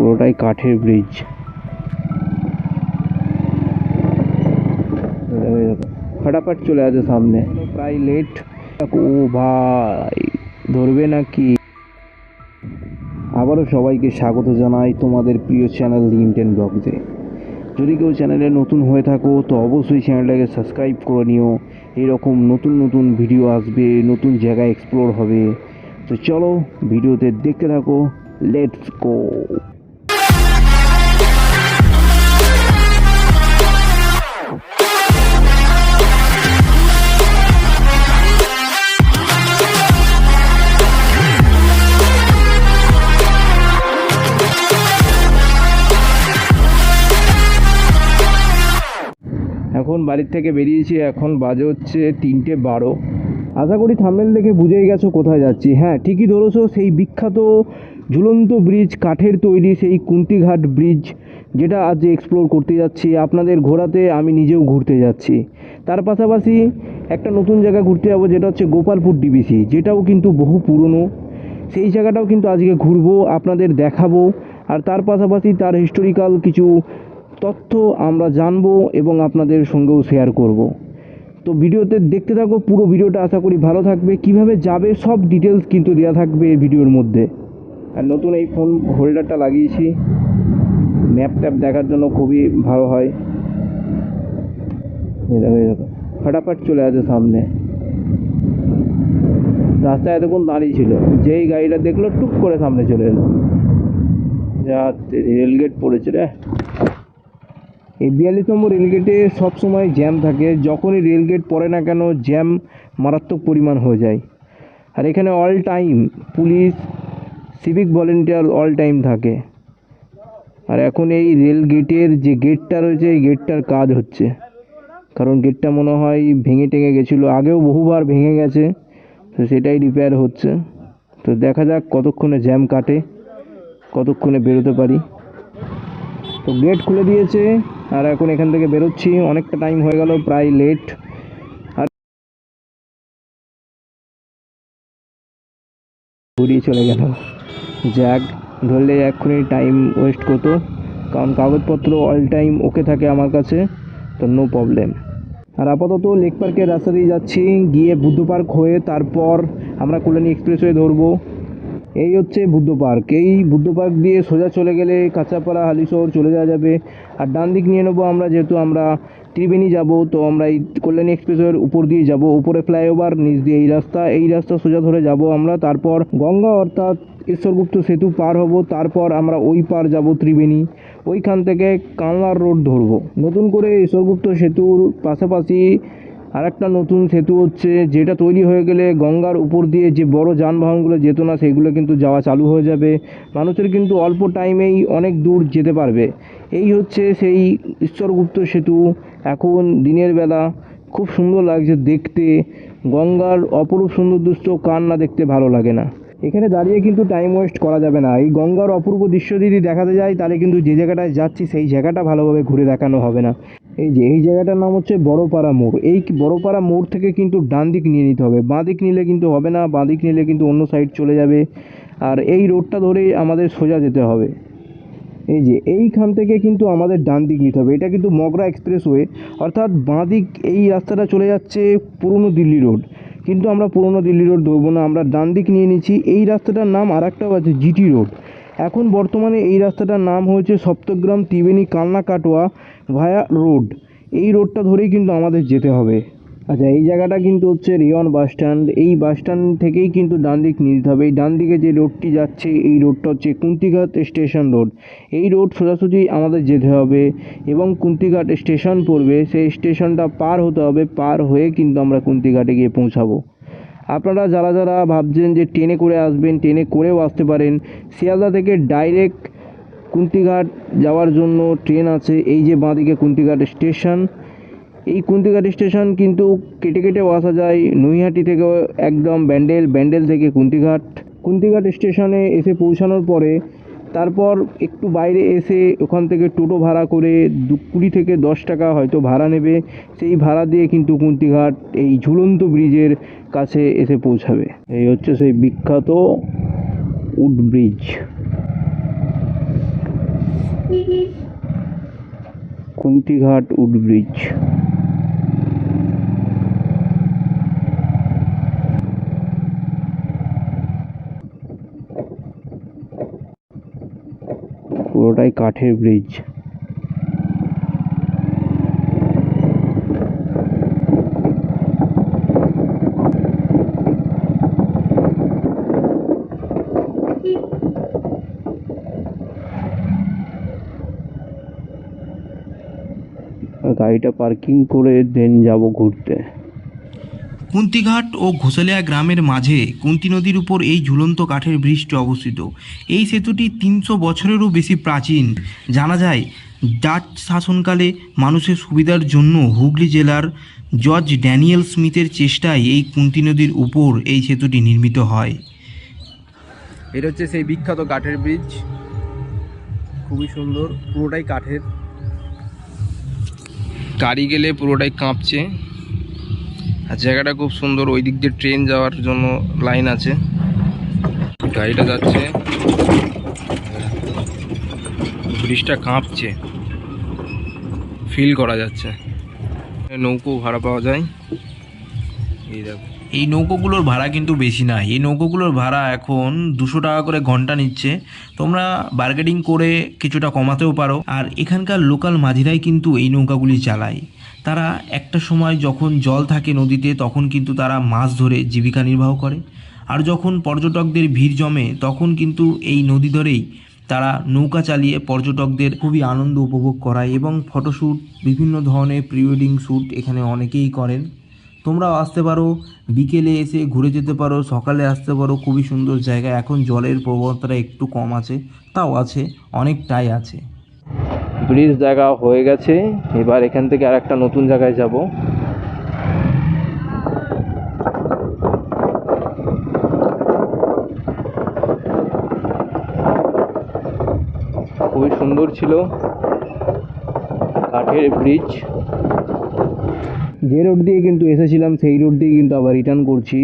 পুরোটাই কাঠের ব্রিজ ফটাফট চলে আসে সামনে। প্রায় লেট ও ভাই, ধরবে নাকি? আবারও সবাইকে স্বাগত জানাই তোমাদের প্রিয় চ্যানেল লিমটেন ব্লগসে যদি কেউ চ্যানেলে নতুন হয়ে থাকো, তো অবশ্যই চ্যানেলটাকে সাবস্ক্রাইব করে নিও। এরকম নতুন নতুন ভিডিও আসবে, নতুন জায়গায় এক্সপ্লোর হবে। তো চলো, ভিডিওতে দেখতে থাকো লেটস গো এখন বাড়ির থেকে বেরিয়েছি, এখন বাজে হচ্ছে তিনটে বারো। আশা করি থামেল দেখে বুঝেই গেছো কোথায় যাচ্ছি। হ্যাঁ ঠিকই ধরেছো, সেই বিখ্যাত ঝুলন্ত ব্রিজ কাঠের তৈরি সেই কুন্তিঘাট ব্রিজ যেটা আজ এক্সপ্লোর করতে যাচ্ছি। আপনাদের ঘোরাতে আমি নিজেও ঘুরতে যাচ্ছি। তার পাশাপাশি একটা নতুন জায়গা ঘুরতে যাব, যেটা হচ্ছে গোপালপুর ডিবিসি যেটাও কিন্তু বহু পুরনো। সেই জায়গাটাও কিন্তু আজকে ঘুরবো, আপনাদের দেখাবো। আর তার পাশাপাশি তার হিস্টোরিক্যাল কিছু তথ্য আমরা জানব এবং আপনাদের সঙ্গেও শেয়ার করব। তো ভিডিওতে দেখতে থাকো, পুরো ভিডিওটা আশা করি ভালো থাকবে। কীভাবে যাবে সব ডিটেলস কিন্তু দেওয়া থাকবে এই ভিডিওর মধ্যে। আর নতুন এই ফোন হোল্ডারটা লাগিয়েছি। ম্যাপ ট্যাপ দেখার জন্য খুবই ভালো হয়। ফটাফট চলে আসে সামনে। রাস্তায় এতক্ষণ দাঁড়িয়ে ছিল। যেই গাড়িটা দেখল, টুক করে সামনে চলে এলো। যা রেলগেট পড়েছে রে। এই বিয়াল্লিশ নম্বর রেলগেটে সবসময় জ্যাম থাকে। যখনই রেলগেট পড়ে না কেন জ্যাম মারাত্মক পরিমাণ হয়ে যায়। আর এখানে all time police civic volunteer all time থাকে। আর এখন এই রেল গেটের যে গেটটা রয়েছে, এই গেটটার কাজ হচ্ছে। কারণ গেটটা মনে হয় ভেঙে টেঙে গেছিল, আগেও বহুবার ভেঙে গেছে, তো সেটাই রিপেয়ার হচ্ছে। তো দেখা যাক কতক্ষণে জ্যাম কাটে, কতক্ষণে বেরোতে পারি। তো গেট খুলে দিয়েছে। আর এখন এখান থেকে বেরোচ্ছি। অনেকটা টাইম হয়ে গেল, প্রায় লেট ঘুরিয়ে চলে গেল। জ্যাক ধরলে এক্ষুনি টাইম ওয়েস্ট করতো। কারণ কাগজপত্র অল টাইম ওকে থাকে আমার কাছে, তো নো প্রবলেম আর আপাতত লেক পার্কের রাস্তা দিয়ে যাচ্ছি। গিয়ে বুদ্ধ পার্ক হয়ে তারপর আমরা কল্যাণী এক্সপ্রেসওয়ে ধরবো। এই হচ্ছে বুদ্ধ পার্ক। এই বুদ্ধ পার্ক দিয়ে সোজা চলে গেলে কাঁচাপাড়া, হালিশহর চলে যাওয়া যাবে। আর ডান দিক নিয়ে নেব আমরা, যেহেতু আমরা ত্রিবেণী যাব, তো আমরা এই কল্যাণী এক্সপ্রেসওয়ের উপর দিয়ে যাব। উপরে ফ্লাইওভার, নিচ দিয়ে এই রাস্তা। এই রাস্তা সোজা ধরে যাব আমরা। তারপর গঙ্গা অর্থাৎ ঈশ্বরগুপ্ত সেতু পার হব। তারপর আমরা ওই পার যাব ত্রিবেণী। ওইখান থেকে কানলার রোড ধরবো। নতুন করে ঈশ্বরগুপ্ত সেতুর পাশাপাশি আর একটা নতুন সেতু হচ্ছে, যেটা তৈরি হয়ে গেলে গঙ্গার উপর দিয়ে যে বড় যানবাহনগুলো যেত না, সেগুলো কিন্তু যাওয়া চালু হয়ে যাবে। মানুষের কিন্তু অল্প টাইমেই অনেক দূর যেতে পারবে। এই হচ্ছে সেই ঈশ্বরগুপ্ত সেতু। এখন দিনের বেলা খুব সুন্দর লাগছে দেখতে। গঙ্গার অপরূপ সুন্দর দৃশ্য কার না দেখতে ভালো লাগে না। এখানে দাঁড়িয়ে কিন্তু টাইম ওয়েস্ট করা যাবে না। এই গঙ্গার অপূর্ব দৃশ্য যদি দেখাতে যায় তাহলে কিন্তু যে জায়গাটায় যাচ্ছি, সেই জায়গাটা ভালোভাবে ঘুরে দেখানো হবে না। এই যে, এই জায়গাটার নাম হচ্ছে বড়পাড়া মোড়। এই বড়পাড়া মোড় থেকে কিন্তু ডান দিক নিয়ে নিতে হবে। বাঁ দিক নিলে কিন্তু হবে না, বাঁ দিক নিলে কিন্তু অন্য সাইড চলে যাবে। আর এই রোডটা ধরেই আমাদের সোজা যেতে হবে। এই যে, এইখান থেকে কিন্তু আমাদের ডান দিক নিতে হবে। এটা কিন্তু মগরা এক্সপ্রেসওয়ে অর্থাৎ বাঁ দিক এই রাস্তাটা চলে যাচ্ছে পুরনো দিল্লি রোড কিন্তু আমরা পুরনো দিল্লি রোড ধরবো না, আমরা ডান দিক নিয়ে নিচ্ছি। এই রাস্তাটার নাম আর একটাও আছে জিটি রোড এখন বর্তমানে এই রাস্তাটার নাম হয়েছে সপ্তগ্রাম ত্রিবেণী কালনা কাটোয়া ভায়া রোড এই রোডটা ধরেই কিন্তু আমাদের যেতে হবে। আচ্ছা এই জায়গাটা কিন্তু হচ্ছে রিয়ন বাস স্ট্যান্ড। এই বাস স্ট্যান্ড থেকেই কিন্তু ডান দিক নিয়ে যেতে হবে। এই ডান দিকে যে রোডটি যাচ্ছে, এই রোডটা হচ্ছে কুন্তিঘাট স্টেশন রোড এই রোড সোজাসুজি আমাদের যেতে হবে এবং কুন্তিঘাট স্টেশন পড়বে। সেই স্টেশনটা পার হতে হবে। পার হয়ে কিন্তু আমরা কুন্তিঘাটে গিয়ে পৌঁছাবো। আপনারা যারা যারা ভাবছেন যে ট্রেনে করে আসবেন, ট্রেনে করেও আসতে পারেন, শিয়ালদা থেকে ডাইরেক্ট কুন্তিঘাট যাওয়ার জন্য ট্রেন আছে। এই যে বাঁদিকে কুন্তিঘাট স্টেশন, এই কুন্তিঘাট স্টেশন কিন্তু কেটে কেটেও আসা যায়। নৈহাটি থেকে একদম ব্যান্ডেল ব্যান্ডেল থেকে কুন্তিঘাট। কুন্তিঘাট স্টেশনে এসে পৌঁছানোর পরে তারপর একটু বাইরে এসে ওখান থেকে টোটো ভাড়া করে দু কুড়ি থেকে দশ টাকা হয়তো ভাড়া নেবে। সেই ভাড়া দিয়ে কিন্তু কুন্তিঘাট এই ঝুলন্ত ব্রিজের কাছে এসে পৌঁছাবে। এই হচ্ছে সেই বিখ্যাত wood bridge. Kuntighat wood bridge. পুরোটাই কাঠের ব্রিজ গাড়িটা পার্কিং করে দেন যাব ঘুরতে। কুন্তিঘাট ও ঘোষালিয়া গ্রামের মাঝে কুন্তি নদীর উপর এই ঝুলন্ত কাঠের ব্রিজটি অবস্থিত। এই সেতুটি তিনশো বছরেরও বেশি প্রাচীন। জানা যায় ডাচ শাসনকালে মানুষের সুবিধার জন্য হুগলি জেলার জর্জ ড্যানিয়েল স্মিথের চেষ্টায় এই কুন্তি নদীর উপর এই সেতুটি নির্মিত হয়। এটা হচ্ছে সেই বিখ্যাত কাঠের ব্রিজ। খুবই সুন্দর পুরোটাই কাঠের। গাড়ি গেলে পুরোটাই কাঁপছে। আর জায়গাটা খুব সুন্দর ওই দিক দিয়ে ট্রেন যাওয়ার জন্য লাইন আছে। গাড়িটা যাচ্ছে। ব্রিজটা কাঁপছে। ফিল করা যাচ্ছে। নৌকো ভাড়া পাওয়া যায়। এই দেখো। এই নৌকোগুলোর ভাড়া কিন্তু বেশি না। এই নৌকোগুলোর ভাড়া এখন দুশো টাকা করে ঘণ্টা নিচ্ছে। তোমরা বার্গেটিং করে কিছুটা কমাতেও পারো। আর এখানকার লোকাল মাঝিরাই কিন্তু এই নৌকাগুলি চালায়। তারা একটা সময় যখন জল থাকে নদীতে, তখন কিন্তু তারা মাছ ধরে জীবিকা নির্বাহ করে। আর যখন পর্যটকদের ভিড় জমে, তখন কিন্তু এই নদী ধরেই তারা নৌকা চালিয়ে পর্যটকদের খুবই আনন্দ উপভোগ করায় এবং ফটোশ্যুট, বিভিন্ন ধরনের প্রি ওয়েডিং শ্যুট এখানে অনেকেই করেন। তোমরাও আসতে পারো, বিকেলে এসে ঘুরে যেতে পারো, সকালে আসতে পারো, খুবই সুন্দর জায়গা। এখন জলের প্রবণতাটা একটু কম আছে, তাও আছে, অনেকটাই আছে। ব্রিজ দেখা হয়ে গেছে। এবার এখান থেকে আর একটা নতুন জায়গায় যাব। খুবই সুন্দর ছিল কাঠের ব্রিজ। যে রোড দিয়ে কিন্তু এসেছিলাম, সেই রোড দিয়ে কিন্তু আবার রিটার্ন করছি।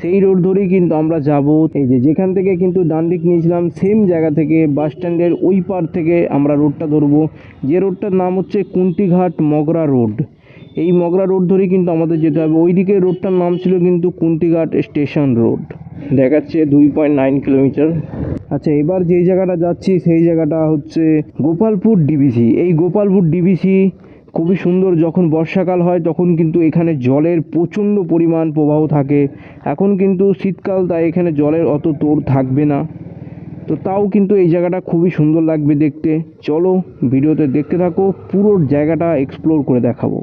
সেই রোড ধরেই কিন্তু আমরা যাব। এই যে যেখান থেকে কিন্তু ডান দিক নিয়েছিলাম সেম জায়গা থেকে বাস স্ট্যান্ডের ওই পার থেকে আমরা রোডটা ধরবো। যে রোডটার নাম হচ্ছে কুন্তিঘাট মগরা রোড এই মগরা রোড ধরেই কিন্তু আমাদের যেতে হবে। ওই দিকে রোডটার নাম ছিল কিন্তু কুন্তিঘাট স্টেশন রোড দেখাচ্ছে দুই পয়েন্ট নাইন কিলোমিটার আচ্ছা এবার যেই জায়গাটা যাচ্ছি, সেই জায়গাটা হচ্ছে গোপালপুর ডিবিসি এই গোপালপুর ডিবিসি খুবই সুন্দর যখন বর্ষাকাল হয় তখন কিন্তু এখানে জলের প্রচণ্ড পরিমাণ প্রবাহ থাকে। এখন কিন্তু শীতকাল, তাই এখানে জলের অত তোর থাকবে না। তো তাও কিন্তু এই জায়গাটা খুবই সুন্দর লাগবে দেখতে। চলো ভিডিওতে দেখতে থাকো, পুরো জায়গাটা এক্সপ্লোর করে দেখাবো।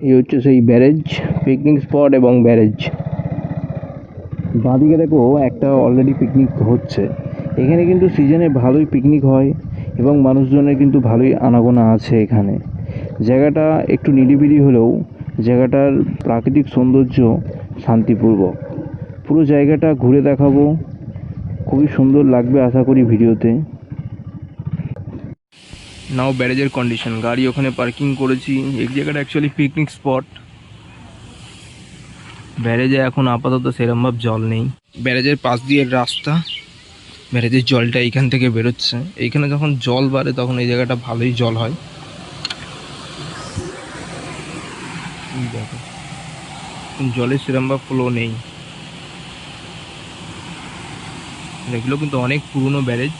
এই হচ্ছে সেই ব্যারেজ পিকনিক স্পট এবং ব্যারেজ। বাঁদিকে দেখো, একটা অলরেডি পিকনিক হচ্ছে। এখানে কিন্তু সিজনে ভালোই পিকনিক হয় এবং মানুষজনের কিন্তু ভালোই আনাগোনা আছে এখানে। জায়গাটা একটু নিরিবিলি হলেও জায়গাটার প্রাকৃতিক সৌন্দর্য শান্তিপূর্বক। পুরো জায়গাটা ঘুরে দেখাবো। খুবই সুন্দর লাগবে আশা করি ভিডিওতে। নাও ব্যারেজের কন্ডিশন গাড়ি ওখানে পার্কিং করেছি। এই জায়গাটা অ্যাকচুয়ালি পিকনিক স্পট ব্যারেজে এখন আপাতত সেরমভাব জল নেই। ব্যারেজের পাশ দিয়ে রাস্তা। ব্যারেজের জলটা এইখান থেকে বেরোচ্ছে। এইখানে যখন জল বাড়ে তখন এই জায়গাটা ভালোই জল হয় এই দেখো জলের বা ফ্লো নেই। এগুলো কিন্তু অনেক পুরনো ব্যারেজ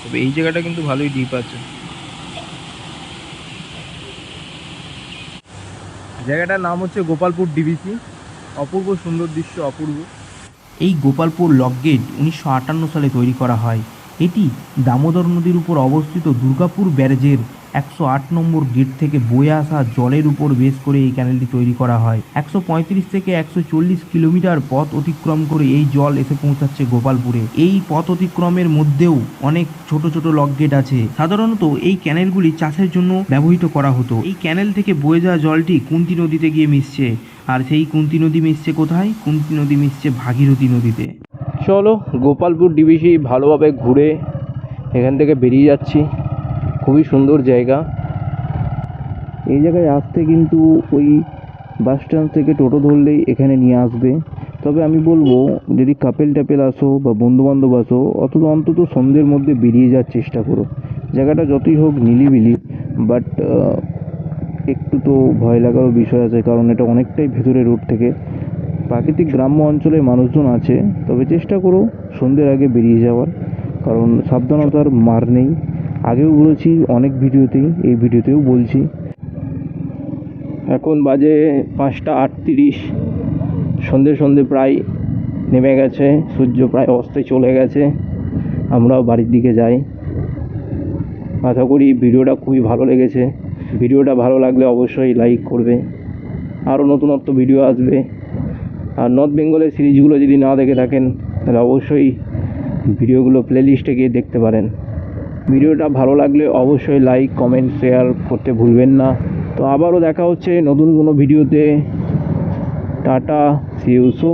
তবে এই জায়গাটা কিন্তু ভালোই ডিপ আছে। জায়গাটার নাম হচ্ছে গোপালপুর ডিবিসি অপূর্ব সুন্দর দৃশ্য, অপূর্ব। এই গোপালপুর লক গেট উনিশশো আটান্ন সালে তৈরি করা হয়। এটি দামোদর নদীর উপর অবস্থিত দুর্গাপুর ব্যারেজের একশো আট নম্বর গেট থেকে বয়ে আসা জলের উপর বেস করে এই ক্যানেলটি তৈরি করা হয়। একশো পঁয়ত্রিশ থেকে একশো চল্লিশ কিলোমিটার পথ অতিক্রম করে এই জল এসে পৌঁছাচ্ছে গোপালপুরে। এই পথ অতিক্রমের মধ্যেও অনেক ছোট ছোট লক গেট আছে। সাধারণত এই ক্যানেলগুলি চাষের জন্য ব্যবহৃত করা হতো। এই ক্যানেল থেকে বয়ে যাওয়া জলটি কুন্তি নদীতে গিয়ে মিশছে। আর সেই কুন্তি নদী মিশছে কোথায়? কুন্তি নদী মিশছে ভাগীরথী নদীতে। চলো, গোপালপুর ডিবিসি ভালোভাবে ঘুরে এখান থেকে বেরিয়ে যাচ্ছি। খুবই সুন্দর জায়গা। এই জায়গায় আসতে কিন্তু ওই বাস স্ট্যান্ড থেকে টোটো ধরলেই এখানে নিয়ে আসবে। তবে আমি বলব, যদি কাপেল টাপেল আসো বা বন্ধুবান্ধব আসো অত অন্তত সন্ধ্যের মধ্যে বেরিয়ে যাওয়ার চেষ্টা করো। জায়গাটা যতই হোক নিলিবিলি বাট একটু তো ভয় লাগারও বিষয় আছে, কারণ এটা অনেকটাই ভেতরে রোড থেকে। প্রাকৃতিক গ্রাম্য অঞ্চলে মানুষজন আছে, তবে চেষ্টা করো সন্ধ্যের আগে বেরিয়ে যাওয়ার, কারণ সাবধানতার মার নেই। আগেও বলেছি, অনেক ভিডিওতেই, এই ভিডিওতেও বলছি। এখন বাজে পাঁচটা আটত্রিশ। সন্ধে সন্ধে প্রায় নেমে গেছে, সূর্য প্রায় অস্তে চলে গেছে। আমরাও বাড়ির দিকে যাই। আশা করি ভিডিওটা খুবই ভালো লেগেছে। ভিডিওটা ভালো লাগলে অবশ্যই লাইক করবে। আরও নতুনত্ব ভিডিও আসবে। আর নর্থ বেঙ্গলের সিরিজগুলো যদি না দেখে থাকেন, তাহলে অবশ্যই ভিডিওগুলো প্লেলিস্টে গিয়ে দেখতে পারেন। ভিডিওটা ভালো লাগলে অবশ্যই লাইক কমেন্ট শেয়ার করতে ভুলবেন না। তো আবারও দেখা হচ্ছে নতুন কোনো ভিডিওতে। টাটা সিউসো